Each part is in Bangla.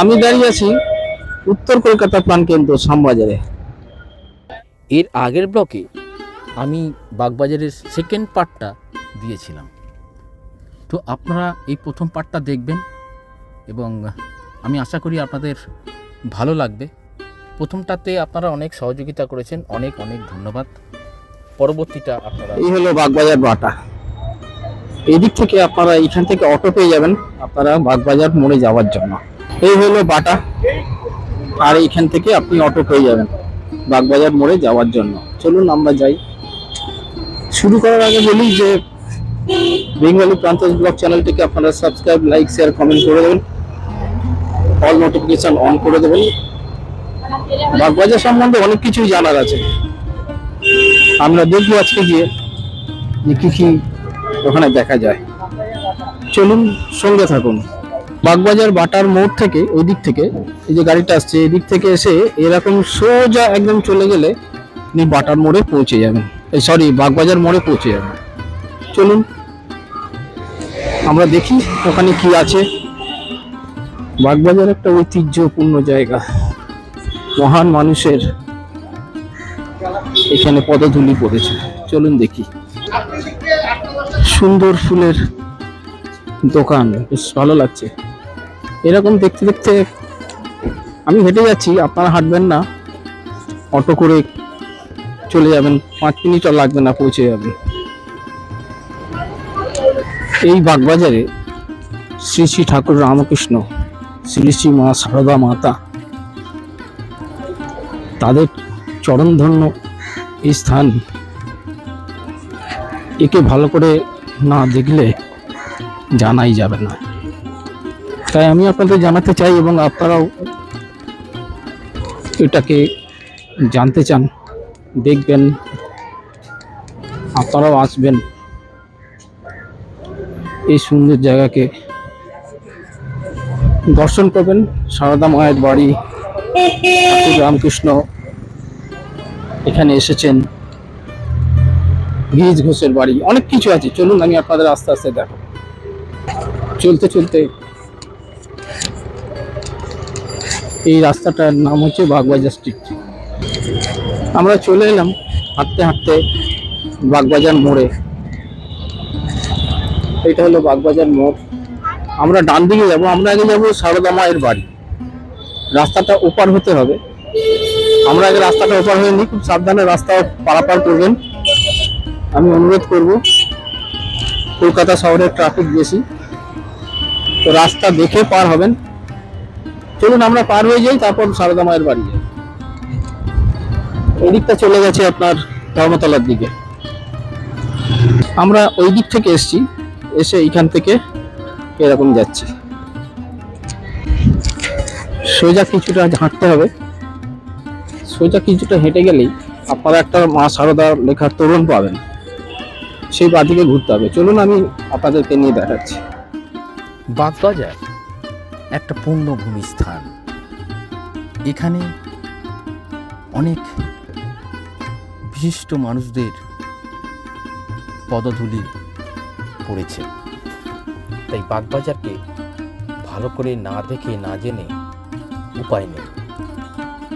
আমি দাঁড়িয়ে আছি উত্তর কলকাতা প্রাণকেন্দ্র শ্যামবাজারে। এর আগের ব্লকে আমি বাগবাজারের সেকেন্ড পার্টটা দিয়েছিলাম। তো আপনারা এই প্রথম পার্টটা দেখবেন এবং আমি আশা করি আপনাদের ভালো লাগবে। প্রথমটাতে আপনারা অনেক সহযোগিতা করেছেন অনেক অনেক ধন্যবাদ। পরবর্তীটা আপনারা এই হলো বাগবাজার বাটা। এদিক থেকে আপনারা এখান থেকে অটো পেয়ে যাবেন আপনারা বাগবাজার মোড়ে যাওয়ার জন্য। এই হলো বাটা। আর এইখান থেকে আপনি অটো পেয়ে যাবেন বাগবাজার মোড়ে যাওয়ার জন্য। চলুন আমরা যাই। শুরু করার আগে বলি যে বেঙ্গলি প্রান্ত ব্লগ চ্যানেলটিকে আপনারা সাবস্ক্রাইব, লাইক, শেয়ার, কমেন্ট করে দেবেন। অল নোটিফিকেশন অন করে দেবেন। বাগবাজার সম্বন্ধে অনেক কিছুই জানার আছে। আমরা দেখব আজকে গিয়ে যে কি কি ওখানে দেখা যায়। চলুন সঙ্গে থাকুন। বাগবাজার বাটার মোড় থেকে, ওই দিক থেকে, এই যে গাড়িটা আসছে এদিক থেকে এসে এরকম সোজা একদম চলে গেলে আপনি বাটার মোড়ে পৌঁছে যাবেন। এই সরি বাগবাজার মোড়ে পৌঁছে যাবেন। চলুন, আমরা দেখি ওখানে কি আছে। বাগবাজার একটা ঐতিহ্যপূর্ণ জায়গা। মহান মানুষের এখানে পদধূলি পড়েছে। চলুন দেখি। সুন্দর ফুলের দোকান, বেশ ভালো লাগছে। এরকম দেখতে দেখতে আমি হেঁটে যাচ্ছি, আপনারা হাঁটবেন না। অটো করে চলে যাবেন, পাঁচ মিনিটও লাগবে না, পৌঁছে যাবেন। এই বাগবাজারে শ্রী শ্রী ঠাকুর রামকৃষ্ণ, শ্রী শ্রী মা সারদা মাতা, তাদের চরণধন্য এই স্থান। একে ভালো করে না দেখলে জানাই যাবে না। তাই আমি আপনাদের জানাতে চাই এবং আপনারাও এটাকে জানতে চান, দেখবেন, আপনারাও আসবেন এই সুন্দর জায়গাকে। দর্শন করবেন সারদা মায়ের বাড়ি রামকৃষ্ণ এখানে এসেছেন গিরিজ ঘোষের বাড়ি, অনেক কিছু আছে। চলুন আমি আপনাদের আস্তে আস্তে দেখো চলতে চলতে এই রাস্তাটার নাম হচ্ছে বাগবাজার স্ট্রিট আমরা চলে এলাম হাঁটতে হাঁটতে বাগবাজার মোড়ে। এটা হলো বাগবাজার মোড়। আমরা ডান দিকে যাব, আমরা আগে যাব সারদা মায়ের বাড়ি। রাস্তাটা ওপার হতে হবে। আমরা আগে রাস্তাটা ওপার হয়ে নিই, খুব সাবধানে রাস্তা পারাপার করবেন। আমি অনুরোধ করব, কলকাতা শহরে ট্রাফিক বেশি। তো রাস্তা দেখে পার হবেন। চলুন আমরা পার হয়ে যাই, তারপর সারদা মায়ের বাড়ি যাই। এদিকটা চলে গেছে আপনার ধর্মতলার দিকে। আমরা ওই দিক থেকে এসছি, এসে এইখান থেকে এরকম যাচ্ছি। সোজা কিছুটা হাঁটতে হবে। সোজা কিছুটা হেঁটে গেলেই আপনারা একটা মা সারদা লেখার তরুণ পাবেন। সেই বাদিকে ঘুরতে হবে। চলুন আমি আপনাদেরকে নিয়ে দেখাচ্ছি। বাগবাজার একটা পূর্ণভূমি স্থান। এখানে অনেক বিশিষ্ট মানুষদের পদধূলি পড়েছে। তাই বাগবাজারকে ভালো করে না দেখে, না জেনে উপায় নেই।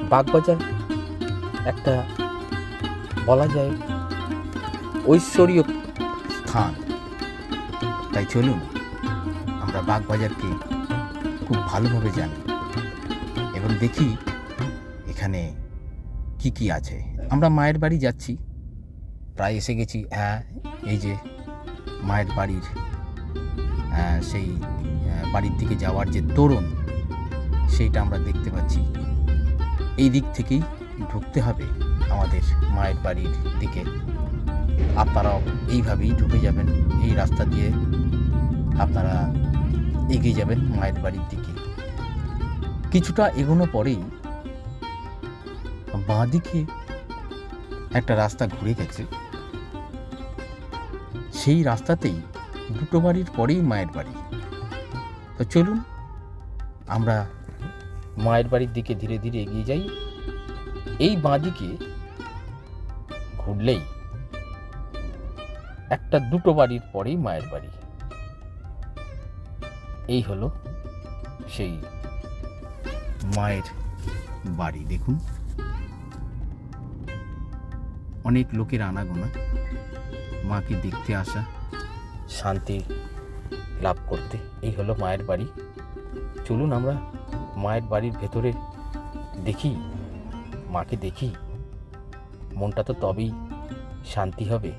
বাগবাজার একটা বলা যায় ঐশ্বরীয় স্থান। তাই চলুন আমরা বাগবাজারকে খুব ভালোভাবে জানি। এবং দেখি এখানে কি কি আছে। আমরা মায়ের বাড়ি যাচ্ছি। প্রায় এসে গেছি হ্যাঁ এই যে মায়ের বাড়ির সেই বাড়ির দিকে যাওয়ার যে তোরণ, সেইটা আমরা দেখতে পাচ্ছি। এই দিক থেকেই ঢুকতে হবে আমাদের মায়ের বাড়ির দিকে। আপনারাও এইভাবেই ঢুকে যাবেন। এই রাস্তা দিয়ে আপনারা এগিয়ে যাবেন মায়ের বাড়ির দিকে। কিছুটা এগোনো পরেই বাঁ দিকে একটা রাস্তা ঘুরে গেছে। সেই রাস্তাতেই দুটো বাড়ির পরেই মায়ের বাড়ি। তো চলুন, আমরা মায়ের বাড়ির দিকে ধীরে ধীরে এগিয়ে যাই। এই বাঁ দিকে ঘুরলেই একটা দুটো বাড়ির পরেই মায়ের বাড়ি। এই হলো সেই মায়ের বাড়ি, দেখুন। অনেক লোকের আনাগোনা, মাকে দেখতে আসা, শান্তি লাভ করতে। এই হলো মায়ের বাড়ি। চলুন আমরা মায়ের বাড়ির ভেতরে দেখি, মাকে দেখি। মনটা তো তবেই শান্তি হবে।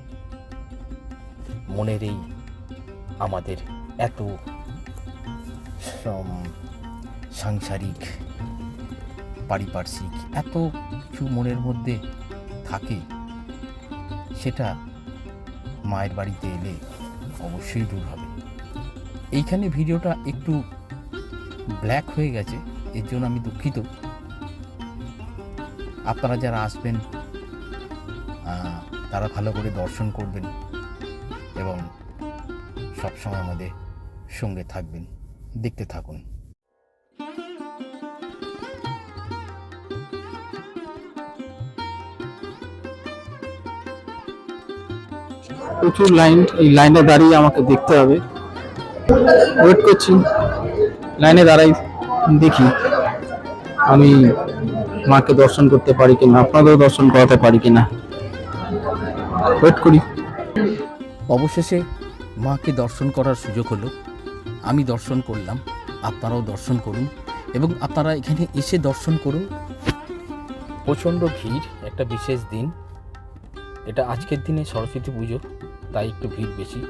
মনের এই আমাদের এত সাংসারিক, পারিপার্শ্বিক, এত কিছু মনের মধ্যে থাকে, সেটা মায়ের বাড়িতে এলে অবশ্যই দূর হবে। এইখানে ভিডিওটা একটু ব্ল্যাক হয়ে গেছে, এর জন্য আমি দুঃখিত। আপনারা যারা আসবেন তারা ভালো করে দর্শন করবেন এবং সবসময় আমাদের সঙ্গে থাকবেন। দেখতে থাকুন। প্রচুর লাইন এই লাইনে দাঁড়িয়ে আমাকে দেখতে হবে। ওয়েট করছি। লাইনে দাঁড়াই দেখি আমি মাকে দর্শন করতে পারি কিনা আপনাদেরও দর্শন করাতে পারি কিনা। ওয়েট করি। অবশেষে মাকে দর্শন করার সুযোগ হলো। আমি দর্শন করলাম, আপনারাও দর্শন করুন এবং আপনারা এখানে এসে দর্শন করুন। প্রচণ্ড ভিড়, একটা বিশেষ দিন। এটা আজকের দিনে সরস্বতী পুজো, তাই একটু ভিড় বেশি।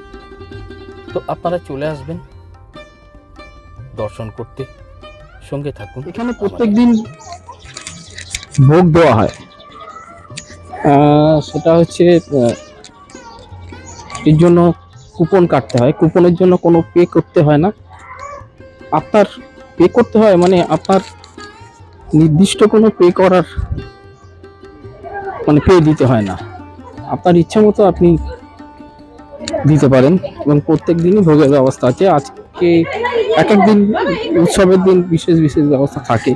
তো আপনারা চলে আসবেন দর্শন করতে। সঙ্গে থাকুন। এখানে প্রত্যেক দিন ভোগ দেওয়া হয়। সেটা হচ্ছে এর জন্য কুপন কাটতে হয়। কুপনের জন্য কোনো পে করতে হয় না। আপনার পে করতে হয় মানে আপনার নির্দিষ্ট কোনো পে করার মানে পে দিতে হয় না। আপনার ইচ্ছা মতো আপনি দিতে পারেন এবং প্রত্যেক দিনই ভোগের ব্যবস্থা আছে। আজকে এক এক দিন, উৎসবের দিন বিশেষ বিশেষ ব্যবস্থা থাকে।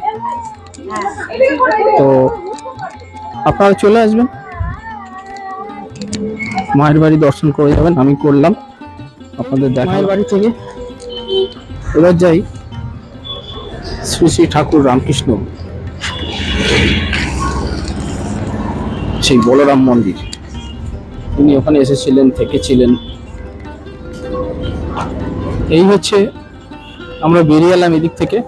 তো আপনারা চলে আসবেন। মায়ের বাড়ি দর্শন করে যাবেন। আমি করলাম। আপনাদের দেখার বাড়ি থেকে। এবার যাই শ্রী শ্রী ঠাকুর রামকৃষ্ণ। সেই বলরাম মন্দির। তিনি ওখানে এসেছিলেন থেকেছিলেন। এই হচ্ছে আমরা বেরিয়ে এলাম এদিক থেকে।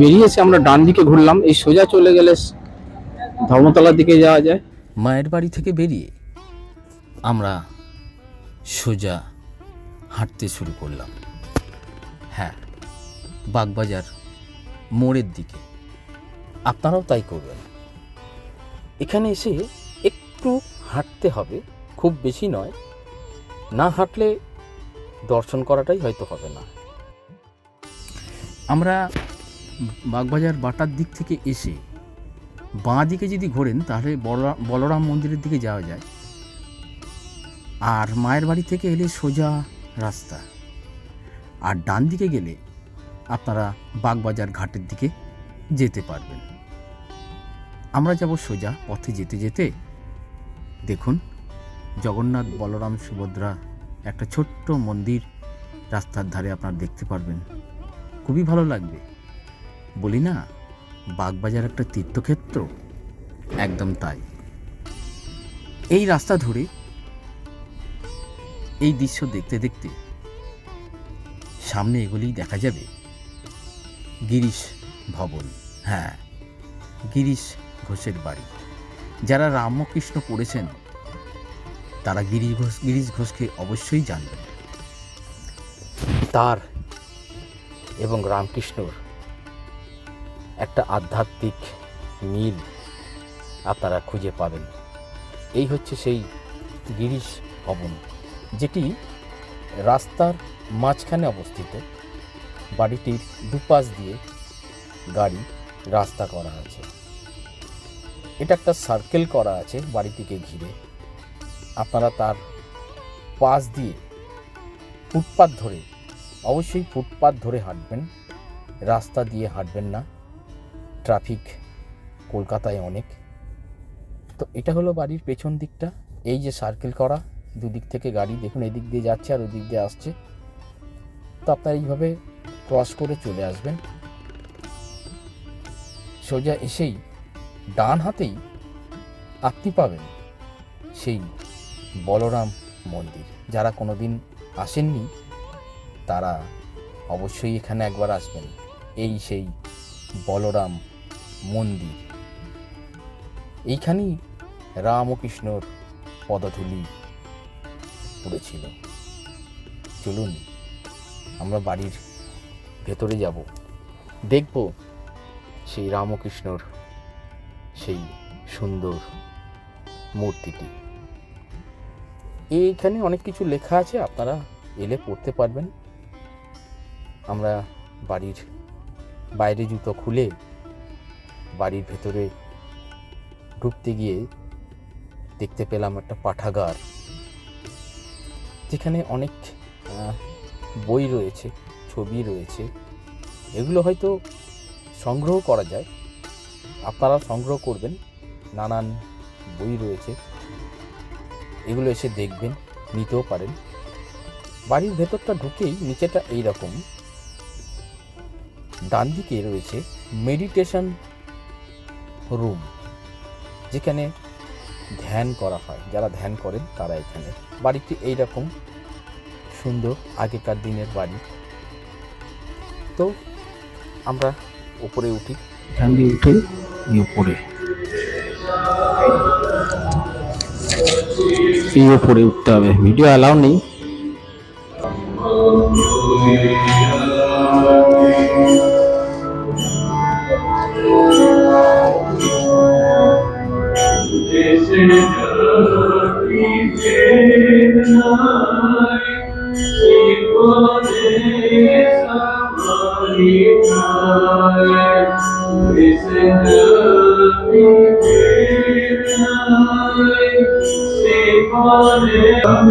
বেরিয়েছে আমরা ডান দিকে ঘুরলাম। এই সোজা চলে গেলে ধর্মতলার দিকে যাওয়া যায়। মায়ের বাড়ি থেকে বেরিয়ে আমরা সোজা হাঁটতে শুরু করলাম। হ্যাঁ বাগবাজার মোড়ের দিকে। আপনারাও তাই করবেন। এখানে এসে একটু হাঁটতে হবে, খুব বেশি নয়। না হাঁটলে দর্শন করাটাই হয়তো হবে না। আমরা বাগবাজার বাটার দিক থেকে এসে বাঁ দিকে যদি ঘোরেন, তাহলে বলরাম মন্দিরের দিকে যাওয়া যায়। আর মায়ের বাড়ি থেকে এলে সোজা রাস্তা। আর ডান দিকে গেলে আপনারা বাগবাজার ঘাটের দিকে যেতে পারবেন। আমরা যাব সোজা পথে যেতে যেতে দেখুন জগন্নাথ বলরাম সুভদ্রা একটা ছোট্ট মন্দির রাস্তার ধারে আপনারা দেখতে পারবেন। খুবই ভালো লাগবে। বলি না, বাগবাজার একটা তীর্থক্ষেত্র? একদম তাই। এই রাস্তা ধরে এই দৃশ্য দেখতে দেখতে সামনে এগুলি দেখা যাবে। গিরিশ ভবন হ্যাঁ গিরিশ ঘোষের বাড়ি। যারা রামকৃষ্ণ পড়েছেন, তারা গিরিশ ঘোষ, গিরিশ ঘোষকে অবশ্যই জানবেন। তার এবং রামকৃষ্ণর একটা আধ্যাত্মিক মিল আপনারা খুঁজে পাবেন। এই হচ্ছে সেই গিরিশ ভবন। যেটি রাস্তার মাঝখানে অবস্থিত। বাড়িটির দুপাশ দিয়ে গাড়ি রাস্তা করা আছে। এটা একটা সার্কেল করা আছে বাড়িটিকে ঘিরে। আপনারা তার পাশ দিয়ে ফুটপাত ধরে, অবশ্যই ফুটপাত ধরে হাঁটবেন। রাস্তা দিয়ে হাঁটবেন না। ট্রাফিক কলকাতায় অনেক। তো এটা হলো বাড়ির পেছন দিকটা। এই যে সার্কেল করা দুদিক থেকে গাড়ি দেখুন, এদিক দিয়ে যাচ্ছে আর ওদিক দিয়ে আসছে। তো আপনারা এইভাবে ক্রস করে চলে আসবেন। সোজা এসেই ডান হাতেই আপনি পাবেন সেই বলরাম মন্দির। যারা কোনোদিন আসেননি, তারা অবশ্যই এখানে একবার আসবেন। এই সেই বলরাম মন্দির। এইখানেই রাম ও কৃষ্ণর পদধূলি পড়েছিল। চলুন, আমরা বাড়ির ভেতরে যাব। দেখব সেই রামকৃষ্ণর সেই সুন্দর মূর্তিটি। এইখানে অনেক কিছু লেখা আছে, আপনারা এলে পড়তে পারবেন। আমরা বাড়ির বাইরে জুতো খুলে বাড়ির ভেতরে ঢুকতে গিয়ে দেখতে পেলাম একটা পাঠাগার। যেখানে অনেক বই রয়েছে, ছবি রয়েছে, এগুলো হয়তো সংগ্রহ করা যায়। আপনারা সংগ্রহ করবেন, নানান বই রয়েছে, এগুলো এসে দেখবেন, নিতেও পারেন। বাড়ির ভেতরটা ঢুকেই নিচেটা এই রকম ডান দিকে রয়েছে মেডিটেশন রুম, যেখানে ধ্যান করা হয়। যারা ধ্যান করেন, তারা এখানে। বাড়িটি এইরকম সুন্দর, আগেকার দিনের বাড়ি। তো আমরা উপরে উঠি। ধ্যান দিয়ে উঠে উপরে। এই উপরে উঠতে হবে। ভিডিও অ্যালাউ নেই।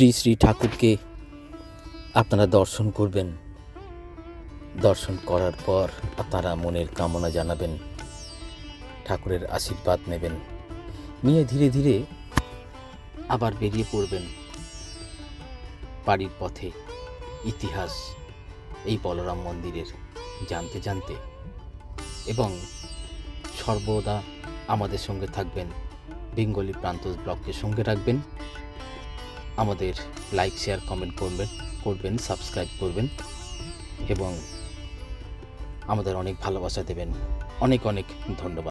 শ্রী শ্রী ঠাকুরকে আপনারা দর্শন করবেন। দর্শন করার পর আপনারা মনের কামনা জানাবেন, ঠাকুরের আশীর্বাদ নেবেন, নিয়ে ধীরে ধীরে আবার বেরিয়ে পড়বেন বাড়ির পথে ইতিহাস, এই বলরাম মন্দিরের জানতে জানতে। এবং সর্বদা আমাদের সঙ্গে থাকবেন, বেঙ্গলি প্রান্ত ব্লগকে সঙ্গে রাখবেন। আমাদের লাইক শেয়ার কমেন্ট করবেন করবেন সাবস্ক্রাইব করবেন এবং আমাদের অনেক ভালোবাসা দেবেন। অনেক অনেক ধন্যবাদ।